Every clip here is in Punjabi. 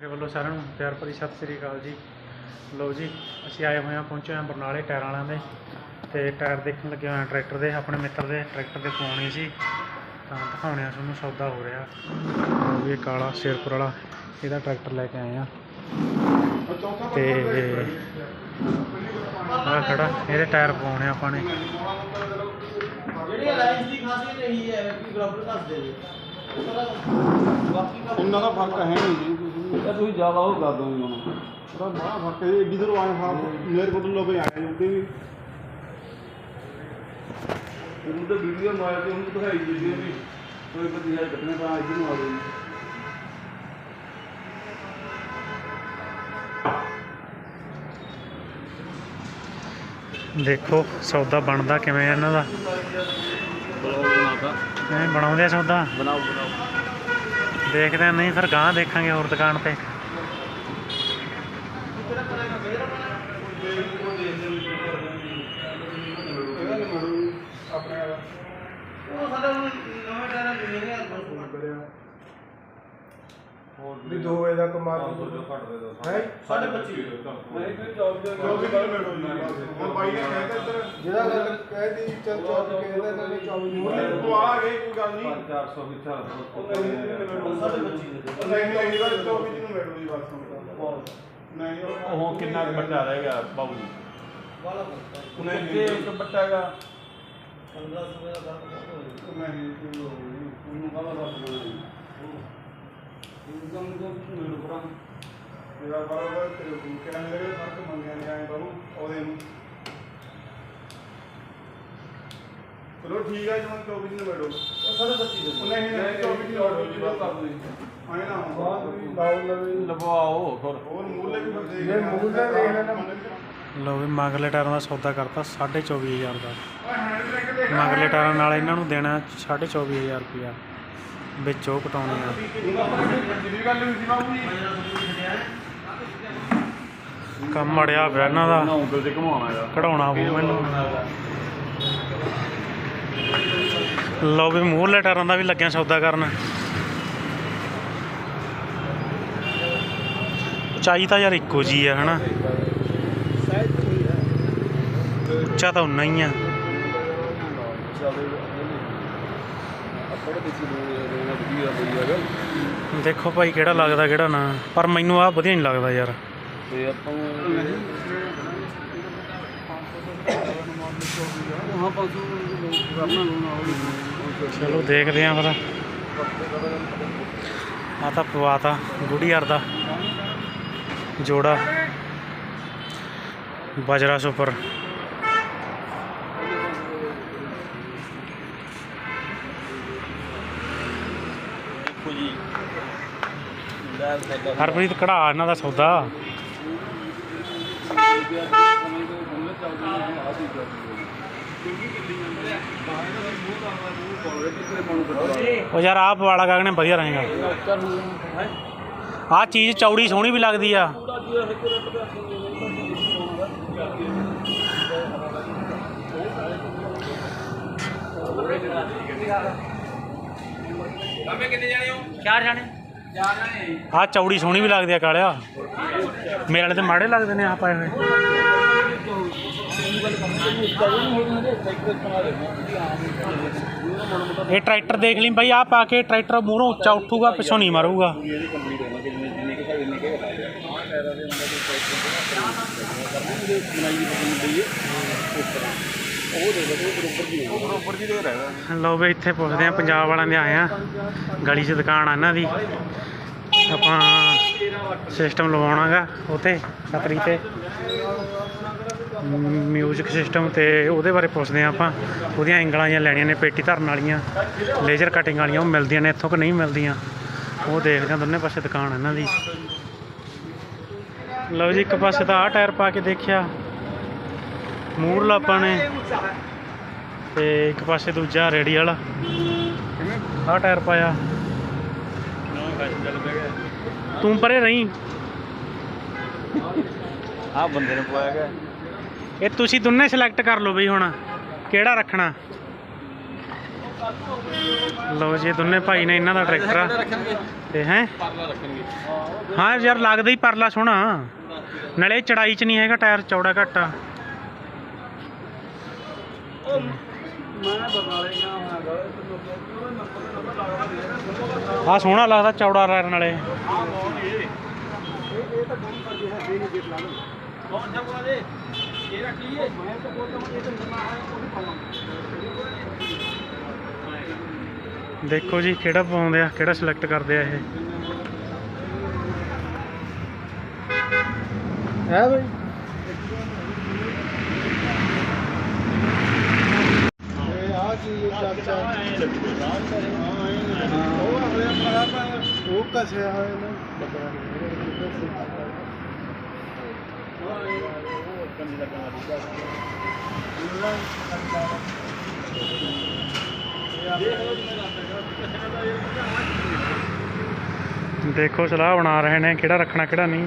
ਮੇਰੇ ਵੱਲੋਂ ਸਾਰਿਆਂ ਨੂੰ ਪਿਆਰ ਭਰੀ ਸਤਿ ਸ੍ਰੀ ਅਕਾਲ ਜੀ। ਲਓ ਜੀ ਅਸੀਂ ਆਏ ਹੋਏ ਹਾਂ ਪਹੁੰਚੇ ਹਾਂ ਬਰਨਾਲੇ ਟਾਇਰਾਂ ਵਾਲਿਆਂ ਦੇ। ਤੇ ਟਾਇਰ ਦੇਖਣ ਲੱਗੇ ਹੋਏ ਹਾਂ ਟਰੈਕਟਰ ਦੇ ਆਪਣੇ ਮਿੱਤਰ ਦੇ। ਟਰੈਕਟਰ ਦੇ ਪਾਉਣੇ ਸੀ। ਤਾਂ ਦਿਖਾਉਣੇ ਆ ਤੁਹਾਨੂੰ ਸੌਦਾ ਹੋ ਰਿਹਾ। ਲਓ ਵੀ ਇਹ ਕਾਲਾ ਸ਼ੇਰਪੁਰ ਵਾਲਾ ਇਹਦਾ ਟਰੈਕਟਰ ਲੈ ਕੇ ਆਏ ਆ ਤੇ ਆ ਖੜਾ ਇਹਦੇ ਟਾਇਰ ਪਾਉਣੇ ਆ ਆਪਾਂ ਨੇ। ਜਿਹੜੀ ਅਲਾਈਅੰਸ ਦੀ ਖਾਸੀਅਤ ਇਹੀ ਹੈ ਕਿ ਬਰਾਬਰ ਦੱਸ ਦੇ ਬਾਕੀ ਇੰਨਾ ਦਾ ਫ਼ਰਕ ਹੈ ਨਹੀਂ ਜੀ। ਇਹ ਤੁਸੀਂ ਜ਼ਿਆਦਾ ਉਹ ਕਰ ਦੋਗੇ ਹੁਣ ਬੜਾ ਫ਼ਰਕ ਹੈ ਏਡੀ ਦੂਰ ਆਏ ਹਾਂ। ਮੇਰੇ ਕੋਲ ਲੋਕ ਆਏ ਜਾਂਦੇ ਵੀ। ਉਹਨੂੰ ਤਾਂ ਵੀਡੀਓ ਮਾਰ ਕੇ ਉਹਨੂੰ ਦਿਖਾਈ ਦਿੰਦੇ ਵੀ ਕੋਈ ਬੰਦੀ ਹੈ ਕੱਟਣੇ ਤਾਂ ਇੱਧਰ ਨੂੰ ਆ ਗਏ। ਦੇਖੋ ਸੌਦਾ ਬਣਦਾ ਕਿਵੇਂ ਆ ਇਹਨਾਂ ਦਾ? ਬਣਾਉਂਦੇ ਆ ਸੌਦਾ? ਬਣਾਓ ਬਣਾਓ। ਦੇਖਦੇ ਆ ਨਹੀਂ ਫਿਰ ਗਾਂ ਦੇਖਾਂਗੇ ਹੋਰ ਦੁਕਾਨ ਤੇ। ਆਪਣੇ ਉਹ ਸਾਡਾ ਹੁਣ ਨਵੇਂ ਟਾਇਰ ਮਿਲੇ ਨੇ ਫੋਨ ਕਰਿਆ ਵੀ 2 ਵਜੇ ਦਾ ਕਮਾ ਹੈ? ਸਾਡੇ 25 ਨਹੀਂ ਤੇ 24 ਕਿਲੋਮੀਟਰ ਹੁਣ ਬਾਈ ਨੇ ਕਹਿਤਾ ਇੱਧਰ ਜਿਹੜਾ ਗੱਲ ਕਹਿਦੀ ਚੱਲ 24 ਕਹਿੰਦਾ ਇਹਨਾਂ ਨੇ 24 ਨਹੀਂ ਤੂੰ ਆ ਗਏ ਕੋਈ ਗੱਲ ਨਹੀਂ। 400 ਵੀ ਸਾਡੇ 25 ਨਹੀਂ ਗੱਲ ਵੀ ਮਿਲੂ ਦੀ ਬਸ ਹੁਣ। ਨਹੀਂ ਉਹ ਕਿੰਨਾ ਕੁ ਬੱਚਾ ਰਹੇਗਾ ਬਾਬੂ ਵਾਲਾ ਕਰਤਾ ਨਹੀਂ ਇੱਕ ਬੱਚਾ ਹੈਗਾ। 1500 ਰੁਪਏ ਦਾ ਨਹੀਂ ਕੋਈ ਨਹੀਂ। ਉਹਨੂੰ ਇਨਕਮ ਤੋਂ ਮੈਨੂੰ ਪਰਾਂ ਮੇਰਾ ਬਰਾਬਰ ਤੇ ਉਹ ਕਿਹਨਾਂ ਨੇ ਲਗੇ ਫ਼ਰਕ ਮੰਗਿਆ ਨੇ ਆਏ ਬਾਬੂ ਉਹਦੇ ਨੂੰ ਚਲੋ ਠੀਕ ਹੈ ਜਮਨ 24 ਨੂੰ ਮਿਲੋ ਉਹ ਨਹੀਂ ਨਹੀਂ 24 ਨੂੰ ਮਿਲੋ ਜੀ ਬਸ ਕਰ ਆਏ ਨਾ ਬਾਅਦ ਵੀ ਲਾਉ ਲਵੇ ਲਵਾਓ ਫਿਰ ਹੋਰ ਮੂਲ ਵੀ ਬੰਦੇ ਇਹ ਮੂਲ ਦਾ ਦੇਖ ਲੈਣਾ। ਲਓ ਵੀ ਮੰਗਲੇ ਟਾਇਰਾਂ ਦਾ ਸੌਦਾ ਕਰਤਾ 24500 ਦਾ ਮੰਗਲੇ ਟਾਇਰਾਂ ਨਾਲ ਇਹਨਾਂ ਨੂੰ ਦੇਣਾ 24500 ਰੁਪਇਆ ਵਿੱਚ ਉਹ ਕਟਾਉਣੇ ਆ। ਕੰਮ ਅੜਿਆ ਪਿਆ ਇਹਨਾਂ ਦਾ। ਉਂਗਲ ਤੇ ਘਮਾਉਣਾ ਹੈਗਾ ਕਢਾਉਣਾ ਪਊ ਮੈਨੂੰ। ਲਓ ਵੀ ਮੂਹਰਲੇ ਟਾਇਰਾਂ ਦਾ ਵੀ ਲੱਗਿਆ ਸੌਦਾ ਕਰਨ। ਉਚਾਈ ਤਾਂ ਯਾਰ ਇੱਕੋ ਜੀ ਆ, ਹਨਾ? ਉੱਚਾ ਤਾਂ ਉਨਾ ਹੀ ਆ ਆਪਣੇ ਵਿੱਚ ਰੋਣਾ ਵਧੀਆ ਬਈ ਹੈਗਾ ਦੇਖੋ ਭਾਈ ਕਿਹੜਾ ਲੱਗਦਾ ਕਿਹੜਾ ਨਾ। ਪਰ ਮੈਨੂੰ ਆ ਵਧੀਆ ਨਹੀਂ ਲੱਗਦਾ ਯਾਰ। ਤੇ ਆਪਾਂ ਚਲੋ ਦੇਖਦੇ ਆਂ ਫਿਰ। ਆ ਤਾਂ ਪਵਾਤਾ ਗੁੜੀ ਯਾਰ ਦਾ ਜੋੜਾ। ਬਜਰਾ ਸੁਪਰ। ਦੇਖੋ ਜੀ। ਹਰਪ੍ਰੀਤ, ਕਢਾ ਇਹਨਾਂ ਦਾ ਸੌਦਾ। ਉਹ ਯਾਰ ਆਪ ਵਾਲਾ ਗਾਗਣੇ ਵਧੀਆ ਰਹੇਗਾ ਆ। ਚੀਜ਼ ਚੌੜੀ ਸੋਹਣੀ ਵੀ ਲੱਗਦੀ ਆ। ਚਾਰ ਜਾਣੇ। ਆ ਚੌੜੀ ਸੋਹਣੀ ਵੀ ਲੱਗਦੀ ਆ ਕਾਲਿਆ। ਮੇਰੇ ਵਾਲੇ ਤੇ ਮਾੜੇ ਲੱਗਦੇ ਨੇ ਆ ਪਾਏ ਹੋਏ। ਇਹ ਟਰੈਕਟਰ ਦੇਖ ਲਈ ਬਾਈ ਆ ਪਾ ਕੇ ਟਰੈਕਟਰ ਮੂਹਰੋਂ ਉੱਚਾ ਉੱਠੂਗਾ ਪਿੱਛੋਂ ਨਹੀਂ ਮਾਰੂਗਾ। ਉੱਪਰ ਜੀ ਦੇ ਰਹੇਗਾ ਲਓ ਵੀ ਇੱਥੇ ਪੁੱਛਦੇ ਆ ਪੰਜਾਬ ਵਾਲਿਆਂ ਦੇ ਆਏ ਆ ਗਲੀ 'ਚ ਦੁਕਾਨ ਆ ਇਹਨਾਂ ਦੀ। ਆਪਾਂ ਸਿਸਟਮ ਲਵਾਉਣਾਗਾ ਉਤੇ ਛਤਰੀ ਤੇ। ਮਿਊਜ਼ਿਕ ਸਿਸਟਮ ਤੇ ਉਹਦੇ ਬਾਰੇ ਪੁੱਛਦੇ ਆ ਆਪਾਂ। ਉਹਦੀਆਂ ਐਂਗਲਾਂ ਜਾਂ ਲੈਣੀਆਂ ਨੇ, ਪੇਟੀ ਧਰਨ ਵਾਲੀਆਂ। ਲੇਜ਼ਰ ਕਟਿੰਗ ਵਾਲੀਆਂ, ਉਹ ਮਿਲਦੀਆਂ ਨੇ, ਇੱਥੋਂ ਕਿ ਨਹੀਂ ਮਿਲਦੀਆਂ? ਉਹ ਦੇਖਦੇ ਆ ਦੋਨੇ ਪਾਸੇ ਦੁਕਾਨ ਇਹਨਾਂ ਦੀ। ਲਓ ਜੀ, ਇੱਕ ਪਾਸੇ ਤਾਂ ਆਹ ਟਾਇਰ ਪਾ ਕੇ ਦੇਖਿਆ। ਮੂਰਲਾ ਆਪਾਂ ਨੇ ਤੇ ਇੱਕ ਪਾਸੇ ਦੂਜਾ ਰੇੜੀ ਵਾਲਾ। ਆਹ ਟਾਇਰ ਪਾਇਆ। ਤੂੰ ਪਰੇ ਰਹੀਂ। ਆ ਬੰਦੇ ਨੇ ਪਵਾਇਆ ਗਿਆ। ਇਹ ਤੁਸੀਂ ਦੋਨੇ ਸਿਲੈਕਟ ਕਰ ਲਓ ਬਈ ਹੁਣ ਕਿਹੜਾ ਰੱਖਣਾ। ਲਓ ਜੀ ਦੋਨੇ ਭਾਈ ਨੇ ਇਹਨਾਂ ਦਾ ਟਰੈਕਟਰ ਆ। ਤੇ ਹੈ? ਹਾਂ ਯਾਰ ਲੱਗਦਾ ਹੀ ਪਰਲਾ ਸੋਹਣਾ। ਨਾਲੇ ਚੜਾਈ ਚ ਨਹੀਂ ਹੈਗਾ ਟਾਇਰ ਚੌੜਾ ਘੱਟ ਆ। ਮੈਂ ਬਰਨਾਲੇ ਗਿਆ ਹੋਇਆ ਗਾ ਤੇ ਲੋਕਾਂ ਨੂੰ ਨੰਬਰ ਨੰਬਰ ਲਾ ਆ ਸੋਹਣਾ ਲੱਗਦਾ ਚੌੜਾ ਟਾਇਰ ਨਾਲੇ ਆ ਬਹੁਤ ਇਹ ਇਹ ਤਾਂ ਬਹੁਤ ਵਧੀਆ ਹੈ ਇਹ ਗੇਟ ਲਾ ਲਓ ਕੌਣ ਜਾ ਦੇ ਇਹ ਰੱਖ ਲਈਏ ਮੈਂ ਤਾਂ ਬੋਲਦਾ ਹਾਂ ਇਹ ਤਾਂ ਨਵਾਂ ਆਇਆ ਉਹ ਪਾਵਾਂਗੇ ਦੇਖੋ ਜੀ ਕਿਹੜਾ ਪਾਉਂਦੇ ਆ, ਕਿਹੜਾ ਸਿਲੈਕਟ ਕਰਦੇ ਆ ਇਹ। ਹੈ ਬਈ ਇਹ ਆ ਚੀਜ਼ ਚਾਚਾ ਉਹ ਆਪਣੇ ਪਤਾ ਉਹ ਕਸਿਆ ਹੋਇਆ ਨਾ? ਪਤਾ ਦੇਖੋ ਸਲਾਹ ਬਣਾ ਰਹੇ ਨੇ ਕਿਹੜਾ ਰੱਖਣਾ ਕਿਹੜਾ ਨਹੀਂ।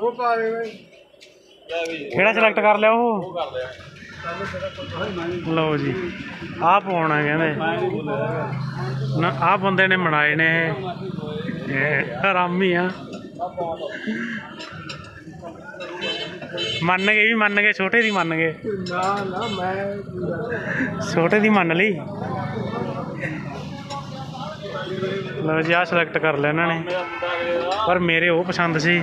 ਪਾ ਦੇ ਬਈ ਕਿਹੜਾ ਸਿਲੈਕਟ ਕਰ ਲਿਆ ਉਹ? ਲਓ ਜੀ ਆਹ ਪਾਉਣਾ ਕਹਿੰਦੇ। ਨਾ ਆਹ ਬੰਦੇ ਨੇ ਬਣਾਏ ਨੇ ਇਹ। ਹਰਾਮੀ ਆ। ਮੰਨ ਗਏ ਵੀ ਮੰਨ ਗਏ ਛੋਟੇ ਦੀ ਮੰਨ ਗਏ। ਨਾ ਨਾ ਮੈਂ ਛੋਟੇ ਦੀ ਮੰਨ ਲਈ। ਲਓ ਜੀ ਆਹ ਸਿਲੈਕਟ ਕਰ ਲਿਆ ਇਹਨਾਂ ਨੇ। ਪਰ ਮੇਰੇ ਉਹ ਪਸੰਦ ਸੀ।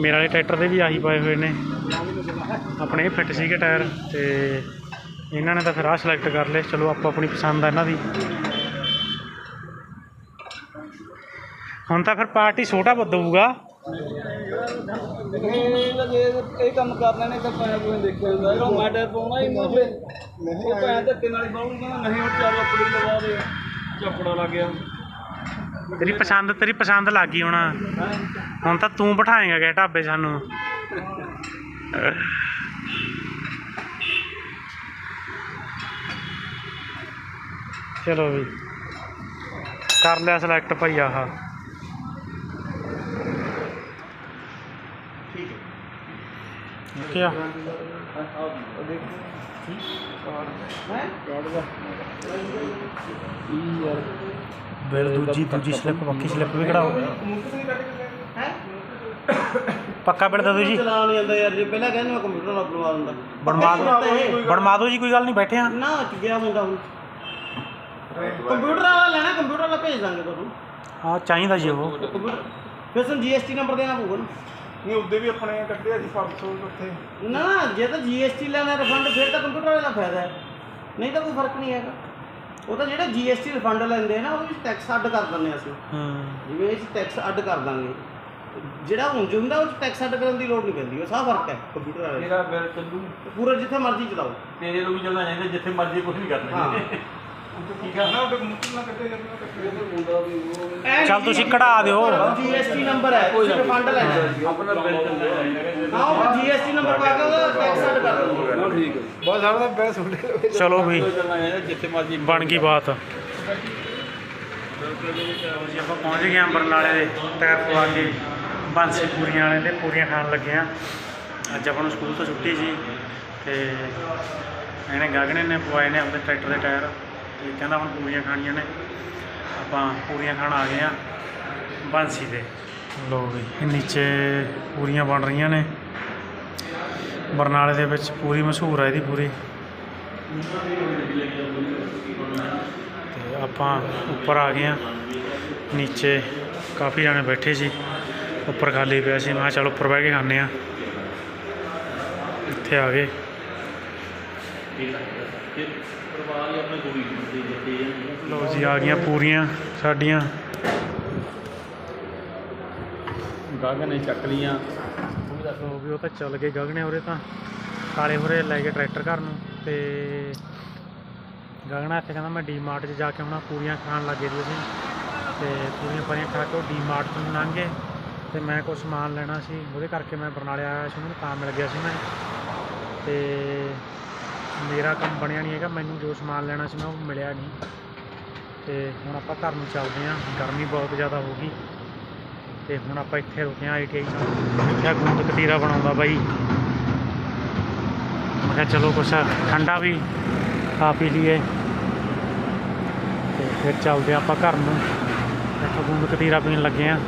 ਮੇਰੇ ਵਾਲੇ ਟਰੈਕਟਰ ਦੇ ਵੀ ਆਹੀ ਪਾਏ ਹੋਏ ਨੇ। ਆਪਣੇ ਇਹ ਫਿੱਟ ਸੀਗੇ ਟਾਇਰ ਤੇ ਇਹਨਾਂ ਨੇ ਤਾਂ ਫਿਰ ਆਹ ਸਿਲੈਕਟ ਕਰ ਲਏ। ਚਲੋ ਆਪੋ ਆਪਣੀ ਪਸੰਦ ਆ ਇਹਨਾਂ ਦੀ। ਹੁਣ ਤਾਂ ਫਿਰ ਪਾਰਟੀ ਛੋਟਾ ਬਦਲੂਗਾ ਇਹ ਕੰਮ ਕਰਨਾ ਨੇ ਤਾਂ ਪੈਸੇ ਕੋਈ ਦੇਖਿਆ ਹੁੰਦਾ ਇਹ ਮੈਂ ਟਾਇਰ ਪਾਉਣਾ ਹੀ ਮੋਲੇ ਨਹੀਂ ਉਹ ਪੈਸੇ ਧੱਕੇ ਨਾਲ ਹੀ ਪਾਉਂ ਕਹਿੰਦਾ ਨਹੀਂ ਉਹ ਚਾਰ ਆਪਣੀ ਲਵਾ ਦੇ। ਚੱਪੜਾ ਲੱਗ ਗਿਆ। ਤੇਰੀ ਪਸੰਦ ਤੇਰੀ ਪਸੰਦ ਲੱਗ ਗਈ ਹੁਣ। ਹੁਣ ਤਾਂ ਤੂੰ ਬਿਠਾਏਂਗਾ ਕਿ ਢਾਬੇ ਸਾਨੂੰ। ਚਲੋ ਵੀ। ਕਰ ਲਿਆ ਸਿਲੈਕਟ ਭਾਈ ਆਹ। ਠੀਕ ਹੈ। ਬਿਲ ਦੂਜੀ ਦੂਜੀ ਸਲਿੱਪ ਪੱਕੀ ਸਲਿੱਪ ਵੀ ਕਢਾਓ। ਪੱਕਾ ਬਿਲ ਦੇ ਦਿਓ ਜੀ ਚਲਾ ਨਹੀਂ ਆਉਂਦਾ ਯਾਰ ਜੇ ਪਹਿਲਾਂ ਕਹਿੰਦੇ ਮੈਂ ਕੰਪਿਊਟਰ ਨਾਲ ਬਣਵਾ ਦਿੰਦਾ ਬਣਵਾ ਦਿਓ ਬਣਵਾ ਦਿਓ ਜੀ ਕੋਈ ਗੱਲ ਨਹੀਂ ਬੈਠੇ ਆ। ਨਾ ਗਿਆ ਮੁੰਡਾ ਹੁਣ। ਕੰਪਿਊਟਰ ਵਾਲਾ ਲੈਣਾ ਕੰਪਿਊਟਰ ਵਾਲਾ ਭੇਜ ਦਾਂਗੇ ਤੁਹਾਨੂੰ। ਹਾਂ ਚਾਹੀਦਾ ਜੀ ਉਹ। ਕੰਪਿਊਟਰ ਫਿਰ ਤੁਹਾਨੂੰ ਜੀਐਸਟੀ ਨੰਬਰ ਦੇਣਾ ਪਊਗਾ ਨਾ। ਨਹੀਂ ਉਹਦੇ ਵੀ ਆਪਣੇ ਕੱਢਿਆ ਸੀ 500 ਉੱਥੇ ਨਾ ਜੇ ਤਾਂ ਜੀਐਸਟੀ ਲੈਣਾ ਰਿਫੰਡ ਫਿਰ ਤਾਂ ਕੰਪਿਊਟਰ ਵਾਲੇ ਦਾ ਫਾਇਦਾ ਹੈ। ਨਹੀਂ ਤਾਂ ਕੋਈ ਫ਼ਰਕ ਨਹੀਂ ਹੈਗਾ। ਉਹ ਤਾਂ ਜਿਹੜਾ ਜੀਐਸਟੀ ਰਿਫੰਡ ਲੈਂਦੇ ਆ ਨਾ ਉਹਦੇ ਵਿੱਚ ਟੈਕਸ ਅੱਡ ਕਰ ਦਿੰਦੇ ਆ ਅਸੀਂ। ਹੂੰ। ਜਿਵੇਂ ਇਹ 'ਚ ਟੈਕਸ ਅੱਡ ਕਰ ਦਾਂਗੇ। ਜਿਹੜਾ ਉਂਝ ਹੁੰਦਾ ਉਹ 'ਚ ਟੈਕਸ ਅੱਡ ਕਰਨ ਦੀ ਲੋੜ ਨਹੀਂ ਪੈਂਦੀ ਉਹ ਸਾਹ ਫ਼ਰਕ ਹੈ ਕੰਪਿਊਟਰ ਵਾਲੇ 'ਚ। ਤੇਰਾ ਬਿੱਲ ਚੱਲੂ। ਪੂਰਾ ਜਿੱਥੇ ਮਰਜ਼ੀ ਚਲਾਓ। ਤੇਰੇ ਨੂੰ ਵੀ ਚੱਲਣਾ ਚਾਹੀਦਾ ਜਿੱਥੇ ਮਰਜ਼ੀ ਕੁਝ ਵੀ ਕਰ ਹਾਂ। ਠੀਕ ਚੱਲ ਤੁਸੀਂ ਕਢਾ ਦਿਓ। ਜੀਐਸਟੀ ਨੰਬਰ ਹੈ ਤੁਸੀਂ ਰਿਫੰਡ ਲੈਣਾ ਹੈ। ਆਪਣਾ ਬਿੱਲ ਹਾਂ। ਉਹ ਜੀਐਸਟੀ ਨੰਬਰ ਪਾ ਕੇ ਉਹਦਾ ਟੈਕਸ ਅੱਡ ਕਰ ਦਿੰਦੇ ਠੀਕ ਹੈ ਬਹੁਤ ਸਾਰਾ ਦਾ ਬੈਸ ਹੋ ਗਿਆ ਚਲੋ ਵੀ ਜਿੱਥੇ ਮਰਜ਼ੀ ਬਣ ਗਈ ਬਾਤ। ਜੀ ਆਪਾਂ ਪਹੁੰਚ ਗਏ ਆਂ ਬਰਨਾਲੇ ਦੇ ਟਾਇਰ ਪਵਾ ਕੇ ਬਾਂਸੀ ਪੂਰੀਆਂ ਵਾਲੇ ਦੇ ਪੂਰੀਆਂ ਖਾਣ ਲੱਗੇ ਆ ਅੱਜ ਆਪਾਂ ਨੂੰ ਸਕੂਲ ਤੋਂ ਛੁੱਟੀ ਸੀ ਤੇ ਇਹਨੇ ਗਾਗਣੇ ਨੇ ਪਵਾਏ ਨੇ ਆਪਣੇ ਟਰੈਕਟਰ ਦੇ ਟਾਇਰ। ਤੇ ਕਹਿੰਦਾ ਹੁਣ ਪੂਰੀਆਂ ਖਾਣੀਆਂ ਨੇ। ਆਪਾਂ ਪੂਰੀਆਂ ਖਾਣ ਆ ਗਏ ਆ ਬਾਂਸੀ ਦੇ। ਲੋ ਵੀ ਨੀਚੇ ਪੂਰੀਆਂ ਬਣ ਰਹੀਆਂ ਨੇ। ਬਰਨਾਲੇ ਦੇ ਵਿੱਚ ਪੂਰੀ ਮਸ਼ਹੂਰ ਹੈ ਇਹਦੀ ਪੂਰੀ। ਤੇ ਆਪਾਂ ਉੱਪਰ ਆ ਗਏ ਆ ਨੀਚੇ ਕਾਫੀ ਜਾਣੇ ਬੈਠੇ ਸੀ। ਉੱਪਰ ਖਾਲੀ ਪਿਆ ਸੀ। ਮੈਂ ਕਿਹਾ ਚੱਲ ਉੱਪਰ ਬਹਿ ਕੇ ਖਾਂਦੇ ਆ ਇੱਥੇ ਆ ਗਏ। ਦੇ ਲਓ ਜੀ ਆ ਗਈਆਂ ਪੂਰੀਆਂ ਸਾਡੀਆਂ। ਗਾਗਨ ਨੇ ਚੱਕ ਲੀਆਂ ਲਓ ਵੀ ਉਹ ਤਾਂ ਚੱਲ ਗਏ ਗਗਨੇ ਉਰੇ ਤਾਂ। ਕਾਲੇ ਹੋਰੇ ਲੈ ਗਏ ਟਰੈਕਟਰ ਘਰ ਨੂੰ ਤੇ ਗਗਨਾ ਇੱਥੇ ਕਹਿੰਦਾ ਮੈਂ ਡੀਮਾਰਟ 'ਚ ਜਾ ਕੇ ਹੁਣ ਪੂਰੀਆਂ ਖਾਣ ਲੱਗੇ ਜੀ ਅਸੀਂ। ਤੇ ਪੂਰੀਆਂ ਪਰੀਆਂ ਖਾ ਕੇ ਉਹ ਡੀਮਾਰਟ ਤੋਂ ਲੰਘ ਗਏ ਤੇ ਮੈਂ ਕੁਝ ਸਮਾਨ ਲੈਣਾ ਸੀ ਉਹਦੇ ਕਰਕੇ ਮੈਂ ਬਰਨਾਲੇ ਆਇਆ ਸੀ ਉਹਨੂੰ ਤਾਂ ਮਿਲ ਗਿਆ ਸੀ ਮੈਂ। ਤੇ ਮੇਰਾ ਕੰਮ ਬਣਿਆ ਨਹੀਂ ਹੈਗਾ, ਮੈਨੂੰ ਜੋ ਸਮਾਨ ਲੈਣਾ ਸੀ ਮੈਂ ਉਹ ਮਿਲਿਆ ਨਹੀਂ। ਤੇ ਹੁਣ ਆਪਾਂ ਘਰ ਨੂੰ ਚੱਲਦੇ ਹਾਂ, ਗਰਮੀ ਬਹੁਤ ਜ਼ਿਆਦਾ ਹੋ ਗਈ। ਤੇ ਹੁਣ ਆਪਾਂ ਇੱਥੇ ਰੁਕੇ ਹਾਂ ਆਈਟੀਆਈ ਨਾਲ। ਇੱਥੇ ਗੂੰਦ ਕਤੀਰਾ ਬਣਾਉਂਦਾ ਬਾਈ। ਮੈਂ ਕਿਹਾ ਚਲੋ ਕੁਛ ਠੰਡਾ ਵੀ ਖਾ ਪੀ ਲਈਏ। ਤੇ ਫਿਰ ਚੱਲਦੇ ਹਾਂ ਆਪਾਂ ਘਰ ਨੂੰ। ਇੱਥੇ ਗੂੰਦ ਕਤੀਰਾ ਪੀਣ ਲੱਗੇ ਹਾਂ।